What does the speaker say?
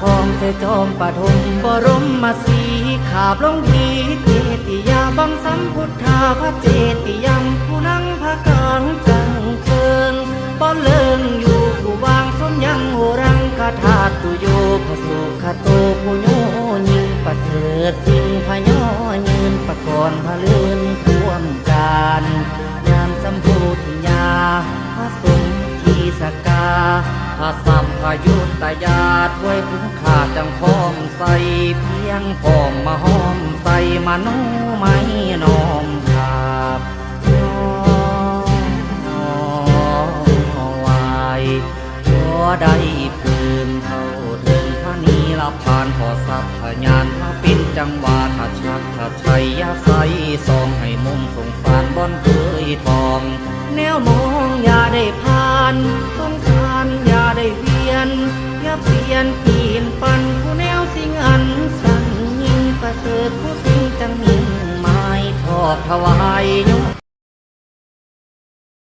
คองเสจอมปฐมบรมมาสีขาบลงทีเจติยาบังสัมพุทธาพระเจติยมผู้นั่งพระกลางกังเคิงป้อนเลิงอยู่ผู้วางสมยังโหรังคาถาตุโยพระสุขโตผู้โยยิงประเสริฐสิงพยอยืนประกรณ์พระลื่นท่วมการยามสัมภูทิยาพระสงฆ์ทีสกา พระสัมพยุตยาถวยถึงขาดจังพร้อมใส่เพียงพร้อมมาห้อมใส่มาโนไม่น้อมขาบน้อมน้อมไว้ก็ได้พึงเท่าถึงพระนีละพานขอสัพพยานพระปินจังหวาถ้าชักถ้าชัยยาใสซองให้มุมสงสารบอนเคยทอง แนวมองอย่าได้ผ่านสงสารอย่าได้เวีย นอย่าเปลี่ยนปีนปันผู้แนวสิ่งอัน สั่งยิ่งประเสริฐผู้สิ่งจังยิ่งหมายทอดถวายย